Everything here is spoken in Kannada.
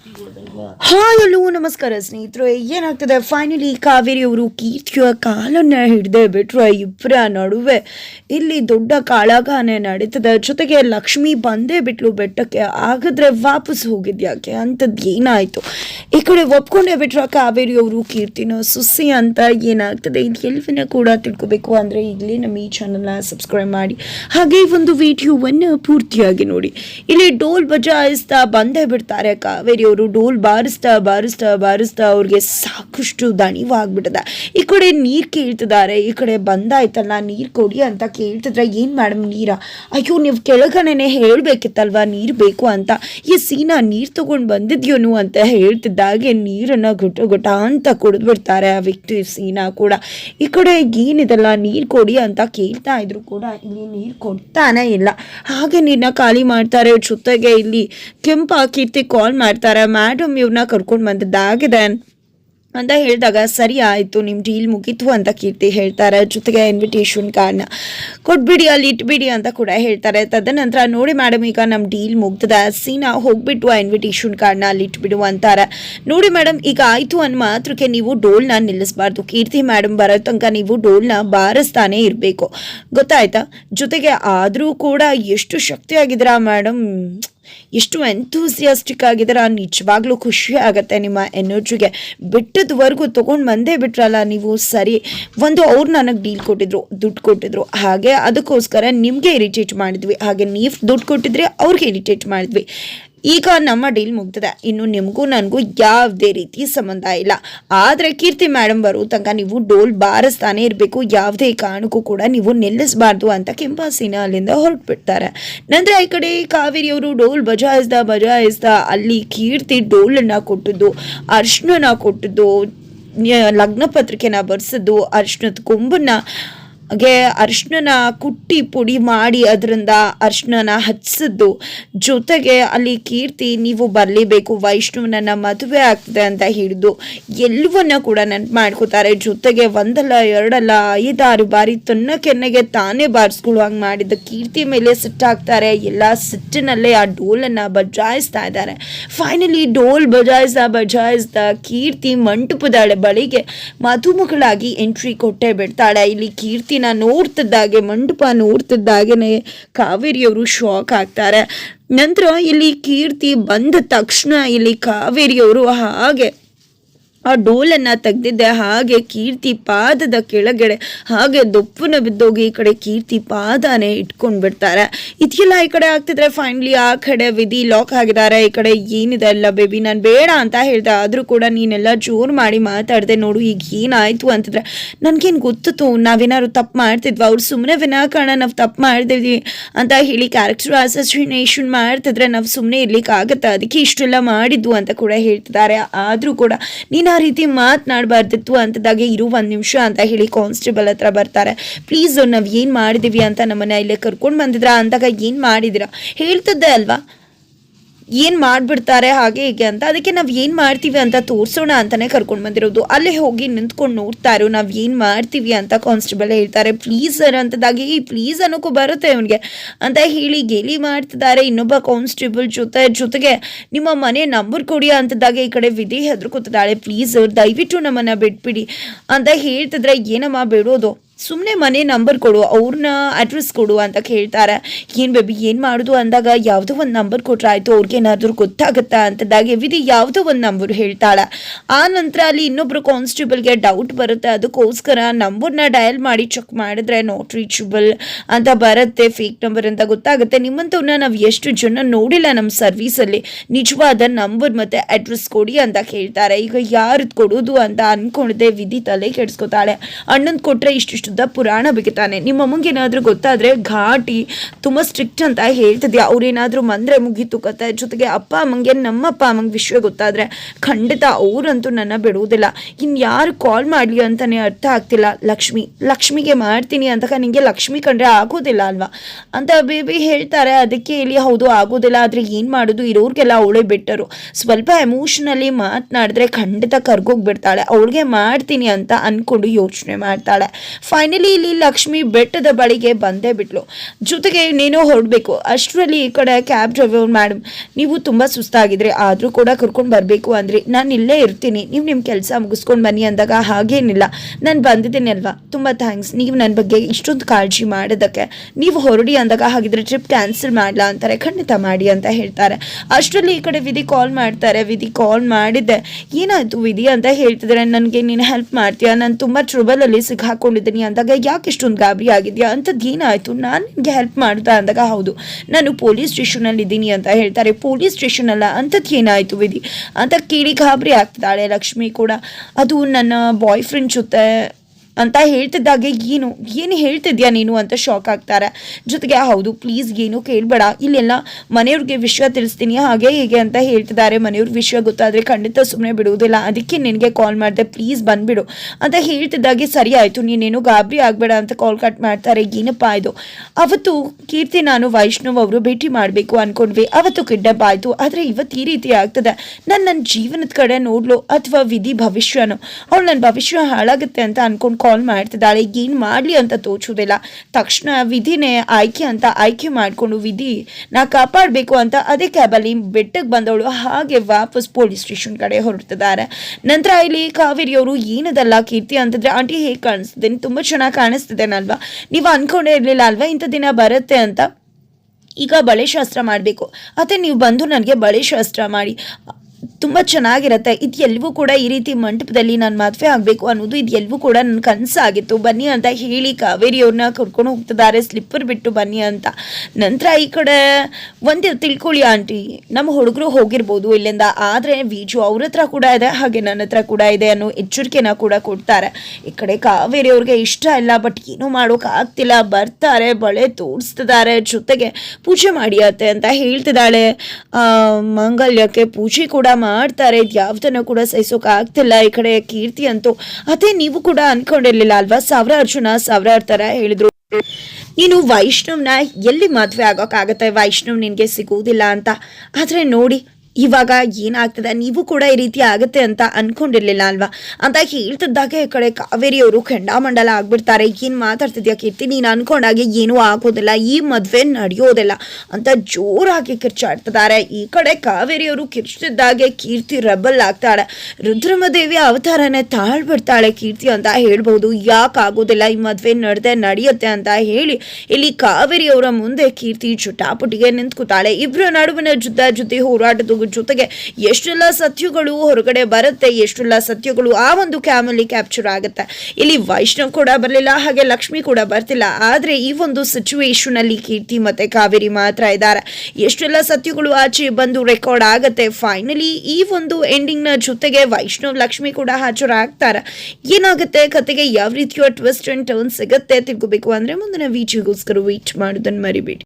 ಹಾಯ್ ಹಲೋ ನಮಸ್ಕಾರ ಸ್ನೇಹಿತರೆ, ಏನಾಗ್ತದೆ? ಫೈನಲಿ ಕಾವೇರಿ ಅವರು ಕೀರ್ತಿಯ ಕಾಲನ್ನ ಹಿಡ್ದೆ ಬಿಟ್ರೆ ಇಬ್ಬರ ನಡುವೆ. ಇಲ್ಲಿ ದೊಡ್ಡ ಕಾಳಗಾನೆ ನಡೀತದೆ. ಜೊತೆಗೆ ಲಕ್ಷ್ಮಿ ಬಂದೇ ಬಿಟ್ಲು ಬೆಟ್ಟಕ್ಕೆ. ಹಾಗಾದ್ರೆ ವಾಪಸ್ ಹೋಗಿದ್ಯಾಕೆ ಅಂಥದ್ದು ಏನಾಯ್ತು? ಈ ಕಡೆ ಒಪ್ಕೊಂಡೇ ಬಿಟ್ರ ಕಾವೇರಿ ಅವರು ಕೀರ್ತಿನ ಸುಸಿ ಅಂತ ಏನಾಗ್ತದೆ? ಇದು ಎಲ್ಲವನ್ನ ಕೂಡ ತಿಳ್ಕೊಬೇಕು. ಅಂದ್ರೆ ಈಗಲೇ ನಮ್ಮ ಈ ಚಾನಲ್ನ ಸಬ್ಸ್ಕ್ರೈಬ್ ಮಾಡಿ. ಹಾಗೆ ಒಂದು ವಿಡಿಯೋವನ್ನು ಪೂರ್ತಿಯಾಗಿ ನೋಡಿ. ಇಲ್ಲಿ ಡೋಲ್ ಬಜಾಯಿಸ್ತಾ ಬಂದೇ ಬಿಡ್ತಾರೆ ಕಾವೇರಿ ಅವರು ಡೋಲ್ ಬಾರಿಸ್ತಾ ಬಾರಿಸ್ತಾ ಬಾರಿಸ್ತಾ ಅವ್ರಿಗೆ ಸಾಕಷ್ಟು ದಣಿವಾಗ್ಬಿಟ್ಟದ ಈ ಕಡೆ ನೀರು ಕೇಳ್ತಿದ್ದಾರೆ, ಈ ಕಡೆ ಬಂದಾಯ್ತಲ್ಲ, ನೀರು ಕೊಡಿ ಅಂತ ಕೇಳ್ತಿದ್ರೆ ಏನು ಮೇಡಮ್ ನೀರ? ಅಯ್ಯೋ, ನೀವು ಕೆಳಗಡೆನೆ ಹೇಳಬೇಕಿತ್ತಲ್ವಾ, ನೀರು ಬೇಕು ಅಂತ. ಈ ಸೀನಾ ನೀರು ತೊಗೊಂಡು ಬಂದಿದ್ಯೋನು ಅಂತ ಹೇಳ್ತಿದ್ದಾಗೆ ನೀರನ್ನು ಗುಟ ಗುಟ ಅಂತ ಕುಡಿದ್ಬಿಡ್ತಾರೆ ಆ ವ್ಯಕ್ತಿ ಸೀನಾ ಕೂಡ. ಈ ಕಡೆ ಏನಿದೆಲ್ಲ ನೀರು ಕೊಡಿ ಅಂತ ಕೇಳ್ತಾ ಇದ್ರು ಕೂಡ ಇಲ್ಲಿ ನೀರು ಕೊಡ್ತಾನೆ ಇಲ್ಲ. ಹಾಗೆ ನೀರನ್ನ ಖಾಲಿ ಮಾಡ್ತಾರೆ, ಜೊತೆಗೆ ಇಲ್ಲಿ ಕೆಂಪ ಕೀರ್ತಿ ಕಾಲ್ ಮಾಡ್ತಾರೆ. ಮೇಡಮ್ ಇವ್ರನ್ನ ಕರ್ಕೊಂಡು ಬಂದಿದ್ದಾಗಿದೆ. ಅಂತ ಹೇಳಿದಾಗ, ಸರಿ ಆಯಿತು ನಿಮ್ಮ ಡೀಲ್ ಮುಗೀತು ಅಂತ ಕೀರ್ತಿ ಹೇಳ್ತಾರೆ. ಜೊತೆಗೆ ಇನ್ವಿಟೇಷನ್ ಕಾರ್ಡ್ನ ಕೊಟ್ಬಿಡಿ, ಅಲ್ಲಿ ಇಟ್ಬಿಡಿ ಅಂತ ಕೂಡ ಹೇಳ್ತಾರೆ. ತದನಂತರ, ನೋಡಿ ಮೇಡಮ್ ಈಗ ನಮ್ಮ ಡೀಲ್ ಮುಗ್ದಿದೆ. ಸೀನಾ ಹೋಗ್ಬಿಟ್ಟು ಆ ಇನ್ವಿಟೇಷನ್ ಕಾರ್ಡ್ನ ಅಲ್ಲಿ ಇಟ್ಬಿಡು ಅಂತಾರೆ. ನೋಡಿ ಮೇಡಮ್ ಈಗ ಆಯಿತು ಅನ್ನೋ ಮಾತ್ರಕ್ಕೆ ನೀವು ಡೋಲ್ನ ನಿಲ್ಲಿಸಬಾರ್ದು. ಕೀರ್ತಿ ಮೇಡಮ್ ಬರೋ ತನಕ ನೀವು ಡೋಲ್ನ ಬಾರಿಸ್ತಾನೆ ಇರಬೇಕು. ಗೊತ್ತಾಯ್ತಾ? ಜೊತೆಗೆ ಆದರೂ ಕೂಡ ಎಷ್ಟು ಶಕ್ತಿಯಾಗಿದ್ದೀರಾ ಮೇಡಮ್ ಎಷ್ಟು ಎಂಥೂಸಿಯಾಸ್ಟಿಕ್ ಆಗಿದ್ದೀರಾ? ನಿಜವಾಗ್ಲೂ ಖುಷಿ ಆಗುತ್ತೆ ನಿಮ್ಮ ಎನರ್ಜಿಗೆ. ಬಿಟ್ಟದವರೆಗೂ ತೊಗೊಂಡು ಬಂದೇ ಬಿಟ್ರಲ್ಲ, ನೀವು ಸರಿ. ಒಂದು ಅವ್ರು ನನಗೆ ಡೀಲ್ ಕೊಟ್ಟಿದ್ರು, ದುಡ್ಡು ಕೊಟ್ಟಿದ್ರು. ಹಾಗೆ ಅದಕ್ಕೋಸ್ಕರ ನಿಮಗೆ ಇರಿಟೇಟ್ ಮಾಡಿದ್ವಿ. ಹಾಗೆ ನೀವು ದುಡ್ಡು ಕೊಟ್ಟಿದ್ರೆ ಅವ್ರಿಗೆ ಇರಿಟೇಟ್ ಮಾಡಿದ್ವಿ. ಈಗ ನಮ್ಮ ಡೀಲ್ ಮುಗ್ದಿದೆ. ಇನ್ನು ನಿಮಗೂ ನನಗೂ ಯಾವುದೇ ರೀತಿ ಸಂಬಂಧ ಇಲ್ಲ. ಆದರೆ ಕೀರ್ತಿ ಮೇಡಮ್ ಬರೋ ತನಕ ನೀವು ಡೋಲ್ ಬಾರಿಸ್ತಾನೆ ಇರಬೇಕು. ಯಾವುದೇ ಕಾರಣಕ್ಕೂ ಕೂಡ ನೀವು ನಿಲ್ಲಿಸಬಾರ್ದು ಅಂತ ಕೆಂಪಾಸಿನ ಅಲ್ಲಿಂದ ಹೊರಟ್ಬಿಡ್ತಾರೆ. ನಂತರ ಈ ಕಡೆ ಕಾವೇರಿಯವರು ಡೋಲ್ ಬಜಾಯಿಸ್ದ ಬಜಾಯಿಸ್ದ ಅಲ್ಲಿ ಕೀರ್ತಿ ಡೋಲನ್ನು ಕೊಟ್ಟಿದ್ದು ಅರ್ಶಿನ ಕೊಟ್ಟಿದ್ದು ಲಗ್ನ ಪತ್ರಿಕೆನ ಬರ್ಸಿದ್ದು, ಅರ್ಶನದ ಕೊಂಬನ್ನ ಹಾಗೆ ಅರ್ಶಿನ ಕುಟ್ಟಿ ಪುಡಿ ಮಾಡಿ ಅದರಿಂದ ಅರ್ಶಿನ ಹಚ್ಸಿದ್ದು ಜೊತೆಗೆ ಅಲ್ಲಿ ಕೀರ್ತಿ, ನೀವು ಬರಲೇಬೇಕು ವೈಷ್ಣವನನ್ನ ಮದುವೆ ಆಗ್ತದೆ ಅಂತ ಹಿಡಿದು ಎಲ್ಲವನ್ನ ಕೂಡ ನೆನ್ಪು ಮಾಡ್ಕೋತಾರೆ. ಜೊತೆಗೆ ಒಂದಲ್ಲ, ಎರಡಲ್ಲ, ಐದಾರು ಬಾರಿ ತನ್ನ ಕೆನ್ನೆಗೆ ತಾನೇ ಬಾರಿಸ್ಕೊಳ್ಳೋ ಹಂಗೆ ಮಾಡಿದ ಕೀರ್ತಿ ಮೇಲೆ ಸಿಟ್ಟಾಗ್ತಾರೆ ಎಲ್ಲ ಸಿಟ್ಟಿನಲ್ಲೇ ಆ ಡೋಲನ್ನು ಬಜಾಯಿಸ್ತಾ ಇದ್ದಾರೆ. ಫೈನಲಿ ಡೋಲ್ ಬಜಾಯಿಸ್ದ ಬಜಾಯಿಸ್ದ ಕೀರ್ತಿ ಮಂಟಪದಾಳೆ ಬಳಿಗೆ ಮಧುಮಗಳಾಗಿ ಎಂಟ್ರಿ ಕೊಟ್ಟೇ ಬಿಡ್ತಾಳೆ. ಇಲ್ಲಿ ಕೀರ್ತಿನ ನೋಡ್ತಿದ್ದಾಗೆ, ಮಂಟಪ ನೋಡ್ತಿದ್ದಾಗೇನೆ ಕಾವೇರಿಯವರು ಶಾಕ್ ಆಗ್ತಾರೆ. ನಂತರ ಇಲ್ಲಿ ಕೀರ್ತಿ ಬಂದ ತಕ್ಷಣ ಇಲ್ಲಿ ಕಾವೇರಿಯವರು ಹಾಗೆ ಆ ಡೋಲನ್ನು ತೆಗ್ದಿದ್ದೆ. ಹಾಗೆ ಕೀರ್ತಿ ಪಾದದ ಕೆಳಗಡೆ, ಹಾಗೆ ದೊಪ್ಪನ ಬಿದ್ದೋಗಿ ಈ ಕಡೆ ಕೀರ್ತಿ ಪಾದನೇ ಇಟ್ಕೊಂಡು ಬಿಡ್ತಾರೆ. ಇದೆಲ್ಲ ಈ ಕಡೆ ಆಗ್ತಿದ್ರೆ ಫೈನಲಿ ಆ ಕಡೆ ವಿಧಿ ಲಾಕ್ ಆಗಿದ್ದಾರೆ. ಈ ಕಡೆ ಏನಿದೆ ಅಲ್ಲ ಬೇಬಿ ನಾನು ಬೇಡ ಅಂತ ಹೇಳ್ದೆ. ಆದರೂ ಕೂಡ ನೀನೆಲ್ಲ ಜೋರು ಮಾಡಿ ಮಾತಾಡಿದೆ ನೋಡು ಈಗ ಏನಾಯಿತು ಅಂತಿದ್ರೆ, ನನಗೇನು ಗೊತ್ತಿತ್ತು ನಾವೇನಾದ್ರು ತಪ್ಪು ಮಾಡ್ತಿದ್ವಿ? ಅವ್ರು ಸುಮ್ಮನೆ ವಿನಾಕಾರಣ ನಾವು ತಪ್ಪು ಮಾಡ್ತಿದ್ವಿ ಅಂತ ಹೇಳಿ ಕ್ಯಾರೆಕ್ಟರ್ ಅಸೋಸಿನೇಷನ್ ಮಾಡ್ತಿದ್ರೆ ನಾವು ಸುಮ್ಮನೆ ಇರ್ಲಿಕ್ಕೆ ಆಗುತ್ತೆ ಅದಕ್ಕೆ ಇಷ್ಟೆಲ್ಲ ಮಾಡಿದ್ದು ಅಂತ ಕೂಡ ಹೇಳ್ತಿದ್ದಾರೆ. ಆದರೂ ಕೂಡ ನೀನು ಆ ರೀತಿ ಮಾತನಾಡಬಾರ್ದಿತ್ತು ಅಂತದಾಗೆ ಇರು ಒಂದು ನಿಮಿಷ ಅಂತ ಹೇಳಿ ಕಾನ್ಸ್ಟೇಬಲ್ ಹತ್ರ ಬರ್ತಾರೆ. ಪ್ಲೀಸ್ ನಾವು ಏನು ಮಾಡಿದೀವಿ ಅಂತ ನಮ್ಮನ್ನ ಇಲ್ಲೇ ಕರ್ಕೊಂಡು ಬಂದಿದ್ರಾ? ಅಂದಾಗ, ಏನು ಮಾಡಿದಿರಾ? ಹೇಳ್ತದ್ದೆ ಅಲ್ವಾ? ಏನು ಮಾಡಿಬಿಡ್ತಾರೆ ಹಾಗೆ ಹೀಗೆ ಅಂತ. ಅದಕ್ಕೆ ನಾವು ಏನು ಮಾಡ್ತೀವಿ ಅಂತ ತೋರಿಸೋಣ ಅಂತಲೇ ಕರ್ಕೊಂಡು ಬಂದಿರೋದು. ಅಲ್ಲೇ ಹೋಗಿ ನಿಂತ್ಕೊಂಡು ನೋಡ್ತಾರೋ ನಾವು ಏನು ಮಾಡ್ತೀವಿ ಅಂತ ಕಾನ್ಸ್ಟೇಬಲ್ ಹೇಳ್ತಾರೆ. ಪ್ಲೀಸ್ ಸರ್ ಅಂತದಾಗಿ ಈ ಪ್ಲೀಸ್ ಅನ್ನೋಕ್ಕೂ ಬರುತ್ತೆ ಅವನಿಗೆ ಅಂತ ಹೇಳಿ ಗೇಲಿ ಮಾಡ್ತಿದ್ದಾರೆ. ಇನ್ನೊಬ್ಬ ಕಾನ್ಸ್ಟೇಬಲ್ ಜೊತೆ, ಜೊತೆಗೆ ನಿಮ್ಮ ಮನೆ ನಂಬರ್ ಕೊಡಿ ಅಂತದಾಗೆ ಈ ಕಡೆ ವಿಧಿ ಹೆದರ್ಕೊತಿದ್ದಾಳೆ. ಪ್ಲೀಸ್ ದಯವಿಟ್ಟು ನಮ್ಮನ್ನು ಬಿಟ್ಬಿಡಿ ಅಂತ ಹೇಳ್ತಿದ್ರೆ, ಏನಮ್ಮ, ಬಿಡೋದು? ಸುಮ್ಮನೆ ಮನೆ ನಂಬರ್ ಕೊಡು ಅವ್ರನ್ನ ಅಡ್ರೆಸ್ ಕೊಡು ಅಂತ ಕೇಳ್ತಾರೆ. ಏನು ಬೇಬಿ ಏನು ಮಾಡೋದು ಅಂದಾಗ ಯಾವುದೋ ಒಂದು ನಂಬರ್ ಕೊಟ್ರೆ ಆಯಿತು ಅವ್ರಿಗೇನಾದ್ರೂ ಗೊತ್ತಾಗುತ್ತಾ ಅಂತದಾಗೆ ವಿಧಿ ಯಾವುದೋ ಒಂದು ನಂಬರ್ ಹೇಳ್ತಾಳೆ. ಆ ನಂತರ ಅಲ್ಲಿ ಇನ್ನೊಬ್ಬರು ಕಾನ್ಸ್ಟೇಬಲ್ಗೆ ಡೌಟ್ ಬರುತ್ತೆ. ಅದಕ್ಕೋಸ್ಕರ ನಂಬರ್ನ ಡಯಲ್ ಮಾಡಿ ಚೆಕ್ ಮಾಡಿದ್ರೆ ನಾಟ್ ರೀಚಬಲ್ ಅಂತ ಬರುತ್ತೆ. ಫೇಕ್ ನಂಬರ್ ಅಂತ ಗೊತ್ತಾಗುತ್ತೆ. ನಿಮ್ಮಂಥವ್ರನ್ನ ನಾವು ಎಷ್ಟು ಜನ ನೋಡಿಲ್ಲ ನಮ್ಮ ಸರ್ವೀಸಲ್ಲಿ ನಿಜವಾದ ನಂಬರ್ ಮತ್ತು ಅಡ್ರೆಸ್ ಕೊಡಿ ಅಂತ ಕೇಳ್ತಾರೆ. ಈಗ ಯಾರದ್ದು ಕೊಡೋದು ಅಂತ ಅಂದ್ಕೊಂಡಿದ್ದೆ ವಿಧಿ ತಲೆ ಕೆಡಿಸ್ಕೊತಾಳೆ. ಅಣ್ಣಂದು ಕೊಟ್ಟರೆ ಇಷ್ಟಿಷ್ಟುದ್ದ ಪುರಾಣ ಬಿಗಿತಾನೆ. ನಿಮ್ಮ ಅಮ್ಮಂಗೆ ಏನಾದರೂ ಗೊತ್ತಾದರೆ ಘಾಟಿ, ತುಂಬ ಸ್ಟ್ರಿಕ್ಟ್ ಅಂತ ಹೇಳ್ತಿದ್ಯಾ? ಅವ್ರೇನಾದರೂ ಮಂದ್ರೆ ಮುಗೀತು ಕತೆ. ಜೊತೆಗೆ ಅಪ್ಪ ಅಮ್ಮಂಗೆ, ನಮ್ಮ ಅಪ್ಪ ಅಮ್ಮಂಗೆ ವಿಷಯ ಗೊತ್ತಾದರೆ ಖಂಡಿತ ಅವರಂತೂ ನನ್ನ ಬಿಡುವುದಿಲ್ಲ. ಇನ್ನು ಯಾರು ಕಾಲ್ ಮಾಡಲಿ ಅಂತಲೇ ಅರ್ಥ ಆಗ್ತಿಲ್ಲ. ಲಕ್ಷ್ಮಿ, ಲಕ್ಷ್ಮಿಗೆ ಮಾಡ್ತೀನಿ ಅಂತ ನಿಂಗೆ ಲಕ್ಷ್ಮಿ ಕಂಡ್ರೆ ಆಗೋದಿಲ್ಲ ಅಲ್ವಾ? ಅಂತ ಬೇಬಿ ಹೇಳ್ತಾರೆ. ಅದಕ್ಕೆ ಇಲ್ಲಿ ಹೌದು, ಆಗೋದಿಲ್ಲ. ಆದರೆ ಏನು ಮಾಡೋದು? ಇರೋರಿಗೆಲ್ಲ ಅವಳೇ ಬಿಟ್ಟರು. ಸ್ವಲ್ಪ ಎಮೋಷನಲಿ ಮಾತನಾಡಿದ್ರೆ ಖಂಡಿತ ಕರ್ಗೋಗ್ಬಿಡ್ತಾಳೆ. ಅವಳಿಗೆ ಮಾಡ್ತೀನಿ ಅಂತ ಅಂದ್ಕೊಂಡು ಯೋಚನೆ ಮಾಡ್ತಾಳೆ. ಫೈನಲಿ ಇಲ್ಲಿ ಲಕ್ಷ್ಮಿ ಬೆಟ್ಟದ ಬಳಿಗೆ ಬಂದೇ ಬಿಟ್ಲು. ಜೊತೆಗೆ ಇನ್ನೇನೋ ಹೊರಡಬೇಕು. ಅಷ್ಟರಲ್ಲಿ ಈ ಕಡೆ ಕ್ಯಾಬ್ ಡ್ರೈವರ್ ಮೇಡಮ್ ನೀವು ತುಂಬ ಸುಸ್ತಾಗಿದ್ರೆ ಆದರೂ ಕೂಡ ಕರ್ಕೊಂಡು ಬರಬೇಕು ಅಂದ್ರಿ. ನಾನು ಇಲ್ಲೇ ಇರ್ತೀನಿ. ನೀವು ನಿಮ್ಮ ಕೆಲಸ ಮುಗಿಸ್ಕೊಂಡು ಬನ್ನಿ ಅಂದಾಗ ಹಾಗೇನಿಲ್ಲ. ನಾನು ಬಂದಿದ್ದೀನಿ ಅಲ್ವಾ? ತುಂಬ ಥ್ಯಾಂಕ್ಸ್ ನೀವು ನನ್ನ ಬಗ್ಗೆ ಇಷ್ಟೊಂದು ಕಾಳಜಿ ಮಾಡೋದಕ್ಕೆ ನೀವು ಹೊರಡಿ ಅಂದಾಗ ಹಾಗಿದ್ರೆ ಟ್ರಿಪ್ ಕ್ಯಾನ್ಸಲ್ ಮಾಡಲ ಅಂತಾರೆ. ಖಂಡಿತ ಮಾಡಿ ಅಂತ ಹೇಳ್ತಾರೆ. ಅಷ್ಟರಲ್ಲಿ ಈ ಕಡೆ ವಿಧಿ ಕಾಲ್ ಮಾಡ್ತಾರೆ. ವಿಧಿ ಕಾಲ್ ಮಾಡಿದ್ದೆ. ಏನಾಯಿತು ವಿಧಿ ಅಂತ ಹೇಳ್ತಿದ್ರೆ, ನನಗೆ ನೀನು ಹೆಲ್ಪ್ ಮಾಡ್ತೀಯಾ? ನಾನು ತುಂಬ ಟ್ರಬಲಲ್ಲಿ ಸಿಕ್ಕಾಕೊಂಡಿದ್ದೀನಿ ಅಂದಾಗ ಯಾಕೆ ಇಷ್ಟೊಂದು ಗಾಬರಿ ಆಗಿದೆಯಾ? ಅಂಥದ್ದು ಏನಾಯಿತು ನಾನು ನಿಮಗೆ ಹೆಲ್ಪ್ ಮಾಡ್ತಾ ಅಂದಾಗ ಹೌದು. ನಾನು ಪೊಲೀಸ್ ಸ್ಟೇಷನಲ್ಲಿ ಇದ್ದೀನಿ ಅಂತ ಹೇಳ್ತಾರೆ. ಪೊಲೀಸ್ ಸ್ಟೇಷನ್ ಅಲ್ಲ ಅಂಥದ್ದು ಏನಾಯಿತು ವಿಧಿ? ಅಂತ ಕೇಳಿ ಗಾಬರಿ ಆಗ್ತಿದ್ದಾಳೆ ಲಕ್ಷ್ಮಿ ಕೂಡ. ಅದು ನನ್ನ ಬಾಯ್ ಫ್ರೆಂಡ್ ಜೊತೆ ಅಂತ ಹೇಳ್ತಿದ್ದಾಗೆ, ಏನು ಏನು ಹೇಳ್ತಿದ್ಯಾ ನೀನು? ಅಂತ ಶಾಕ್ ಆಗ್ತಾರೆ. ಜೊತೆಗೆ, ಹೌದು ಪ್ಲೀಸ್ ಏನು ಕೇಳಬೇಡ. ಇಲ್ಲೆಲ್ಲ ಮನೆಯವ್ರಿಗೆ ವಿಷಯ ತಿಳಿಸ್ತೀನಿ. ಹಾಗೆ ಹೀಗೆ ಅಂತ ಹೇಳ್ತಿದ್ದಾರೆ. ಮನೆಯವ್ರ ವಿಷಯ ಗೊತ್ತಾದರೆ ಖಂಡಿತ ಸುಮ್ಮನೆ ಬಿಡುವುದಿಲ್ಲ. ಅದಕ್ಕೆ ನಿನಗೆ ಕಾಲ್ ಮಾಡಿದೆ. ಪ್ಲೀಸ್ ಬಂದುಬಿಡು. ಅಂತ ಹೇಳ್ತಿದ್ದಾಗೆ, ಸರಿ ಆಯಿತು, ನೀನೇನು ಗಾಬರಿ ಆಗಬೇಡ ಅಂತ ಕಾಲ್ ಕಟ್ ಮಾಡ್ತಾರೆ. ಏನಪ್ಪ ಇದು? ಅವತ್ತು ಕೀರ್ತಿ ನಾನು ವೈಷ್ಣವ್ ಅವರು ಭೇಟಿ ಮಾಡಬೇಕು ಅಂದ್ಕೊಂಡ್ವಿ ಅವತ್ತು ಕಿಡ್ನಪ್ ಆಯಿತು. ಆದರೆ ಇವತ್ತು ಈ ರೀತಿ ಆಗ್ತದೆ. ನಾನು ನನ್ನ ಜೀವನದ ಕಡೆ ನೋಡ್ಲು. ಅಥವಾ ವಿಧಿ ಭವಿಷ್ಯನೋ. ಅವಳು ನನ್ನ ಭವಿಷ್ಯ ಹಾಳಾಗುತ್ತೆ ಅಂತ ಅನ್ಕೊಂಡು ಕಾಲ್ ಮಾಡ್ತಿದ್ದಾಳೆ. ಏನು ಮಾಡಲಿ ಅಂತ ತೋಚೋದಿಲ್ಲ ತಕ್ಷಣ ವಿಧಿನೇ ಆಯ್ಕೆ ಅಂತ ಆಯ್ಕೆ ಮಾಡಿಕೊಂಡು ವಿಧಿ, ನಾ ಕಾಪಾಡಬೇಕು ಅಂತ ಅದೇ ಕ್ಯಾಬಲ್ಲಿ ಬೆಟ್ಟಕ್ಕೆ ಬಂದವಳು. ಹಾಗೆ ವಾಪಸ್ ಪೊಲೀಸ್ ಸ್ಟೇಷನ್ ಕಡೆ ಹೊರಡ್ತಿದ್ದಾರೆ. ನಂತರ ಇಲ್ಲಿ ಕಾವೇರಿಯವರು ಏನದಲ್ಲ ಕೀರ್ತಿ ಅಂತಂದರೆ, ಆಂಟಿ ಹೇಗೆ ಕಾಣಿಸ್ತಿದೆ? ತುಂಬ ಚೆನ್ನಾಗಿ ಕಾಣಿಸ್ತಿದ್ದೇನಲ್ವಾ ನೀವು ಅಂದ್ಕೊಂಡೇ ಇರಲಿಲ್ಲ ಅಲ್ವಾ? ಇಂಥ ದಿನ ಬರುತ್ತೆ ಅಂತ. ಈಗ ಬಳೆ ಶಾಸ್ತ್ರ ಮಾಡಬೇಕು. ಅದೇ ನೀವು ಬಂದು ನನಗೆ ಬಳೆ ಶಾಸ್ತ್ರ ಮಾಡಿ. ತುಂಬ ಚೆನ್ನಾಗಿರುತ್ತೆ. ಇದು ಎಲ್ಲವೂ ಕೂಡ ಈ ರೀತಿ ಮಂಟಪದಲ್ಲಿ ನಾನು ಮದುವೆ ಆಗಬೇಕು ಅನ್ನೋದು ಇದು ಎಲ್ಲವೂ ಕೂಡ ನನ್ನ ಕನಸಾಗಿತ್ತು. ಬನ್ನಿ ಅಂತ ಹೇಳಿ ಕಾವೇರಿಯವ್ರನ್ನ ಕರ್ಕೊಂಡು ಹೋಗ್ತಿದ್ದಾರೆ. ಸ್ಲಿಪ್ಪರ್ ಬಿಟ್ಟು ಬನ್ನಿ ಅಂತ. ನಂತರ ಈ ಕಡೆ ಒಂದು ತಿಳ್ಕೊಳ್ಳಿ ಆಂಟಿ. ನಮ್ಮ ಹುಡುಗರು ಹೋಗಿರ್ಬೋದು ಇಲ್ಲಿಂದ. ಆದರೆ ವೀಜು ಅವ್ರ ಹತ್ರ ಕೂಡ ಇದೆ, ಹಾಗೆ ನನ್ನ ಹತ್ರ ಕೂಡ ಇದೆ ಅನ್ನೋ ಎಚ್ಚರಿಕೆನ ಕೂಡ ಕೊಡ್ತಾರೆ. ಈ ಕಡೆ ಕಾವೇರಿಯವ್ರಿಗೆ ಇಷ್ಟ ಇಲ್ಲ, ಬಟ್ ಏನೂ ಮಾಡೋಕ್ಕಾಗ್ತಿಲ್ಲ ಬರ್ತಾರೆ, ಬಳೆ ತೋರಿಸ್ತಿದ್ದಾರೆ. ಜೊತೆಗೆ ಪೂಜೆ ಮಾಡಿ ಅಂತ ಹೇಳ್ತಿದ್ದಾಳೆ. ಮಾಂಗಲ್ಯಕ್ಕೆ ಪೂಜೆ ಕೂಡ ಮಾಡ್ತಾರೆ ಯಾವುದನ್ನು ಕೂಡ ಸಹಿಸೋಕೆ ಆಗ್ತಿಲ್ಲ ಈ ಕಡೆ ಕೀರ್ತಿ ಅಂತೂ. ಅದೇ ನೀವು ಕೂಡ ಅನ್ಕೊಂಡಿರ್ಲಿಲ್ಲ ಅಲ್ವಾ? ಸಾವಿರಾರು ಅರ್ಜುನ ಸಾವಿರಾರು ಥರ ಹೇಳಿದ್ರು. ನೀನು ವೈಷ್ಣವ್ನ ಎಲ್ಲಿ ಮದುವೆ ಆಗೋಕ್ಕಾಗತ್ತೆ ವೈಷ್ಣವ್ ನಿನಗೆ ಸಿಗುವುದಿಲ್ಲ ಅಂತ. ಆದರೆ ನೋಡಿ ಇವಾಗ ಏನಾಗ್ತದೆ? ನೀವು ಕೂಡ ಈ ರೀತಿ ಆಗುತ್ತೆ ಅಂತ ಅನ್ಕೊಂಡಿರ್ಲಿಲ್ಲ ಅಲ್ವಾ? ಅಂತ ಹೇಳ್ತಿದ್ದಾಗ ಈ ಕಡೆ ಕಾವೇರಿಯವರು ಖಂಡಾಮಂಡಲ ಆಗ್ಬಿಡ್ತಾರೆ. ಏನು ಮಾತಾಡ್ತಿದ್ಯಾ ಕೀರ್ತಿ? ನೀನು ಅನ್ಕೊಂಡಾಗೆ ಏನೂ ಆಗೋದಿಲ್ಲ. ಈ ಮದುವೆ ನಡೆಯೋದಿಲ್ಲ ಅಂತ ಜೋರಾಗಿ ಕಿರ್ಚಾಡ್ತಿದ್ದಾರೆ. ಈ ಕಡೆ ಕಾವೇರಿಯವರು ಕಿರ್ಚ್ತಿದ್ದಾಗೆ ಕೀರ್ತಿ ರಬಲ್ ಆಗ್ತಾಳೆ. ರುದ್ರಮದೇವಿ ಅವತಾರನೇ ತಾಳ್ಬಿಡ್ತಾಳೆ ಕೀರ್ತಿ ಅಂತ ಹೇಳ್ಬೋದು. ಯಾಕೆ ಆಗೋದಿಲ್ಲ? ಈ ಮದುವೆ ನಡೆದೆ ನಡೆಯುತ್ತೆ ಅಂತ ಹೇಳಿ ಇಲ್ಲಿ ಕಾವೇರಿಯವರ ಮುಂದೆ ಕೀರ್ತಿ ಚುಟಾಪುಟಿಗೆ ನಿಂತ್ಕೊತಾಳೆ. ಇಬ್ಬರ ನಡುವಿನ ಜುದ್ದ ಜುದ್ದಿ ಹೋರಾಟದ ಜೊತೆಗೆ ಎಷ್ಟೆಲ್ಲ ಸತ್ಯಗಳು ಹೊರಗಡೆ ಬರುತ್ತೆ, ಎಷ್ಟೆಲ್ಲ ಸತ್ಯಗಳು ಆ ಒಂದು ಕ್ಯಾಮಲ್ಲಿ ಕ್ಯಾಪ್ಚರ್ ಆಗುತ್ತೆ. ಇಲ್ಲಿ ವೈಷ್ಣವ್ ಕೂಡ ಬರಲಿಲ್ಲ, ಹಾಗೆ ಲಕ್ಷ್ಮಿ ಕೂಡ ಬರ್ತಿಲ್ಲ. ಆದರೆ ಈ ಒಂದು ಸಿಚುವೇಶನ್ ಅಲ್ಲಿ ಕೀರ್ತಿ ಮತ್ತೆ ಕಾವೇರಿ ಮಾತ್ರ ಇದ್ದಾರೆ. ಎಷ್ಟೆಲ್ಲ ಸತ್ಯಗಳು ಆಚೆ ಬಂದು ರೆಕಾರ್ಡ್ ಆಗುತ್ತೆ. ಫೈನಲಿ ಈ ಒಂದು ಎಂಡಿಂಗ್ನ ಜೊತೆಗೆ ವೈಷ್ಣವ್, ಲಕ್ಷ್ಮಿ ಕೂಡ ಹಾಜರಾಗ್ತಾರೆ ಏನಾಗುತ್ತೆ, ಕತೆಗೆ ಯಾವ ರೀತಿಯ ಟ್ವಿಸ್ಟ್ ಅಂಡ್ ಟರ್ನ್ ಸಿಗುತ್ತೆ ತಿಳ್ಕೋಬೇಕು ಅಂದ್ರೆ ಮುಂದಿನ ವೀಚಿಗೋಸ್ಕರ ವೇಟ್ ಮಾಡೋದನ್ನು ಮರಿಬೇಡಿ.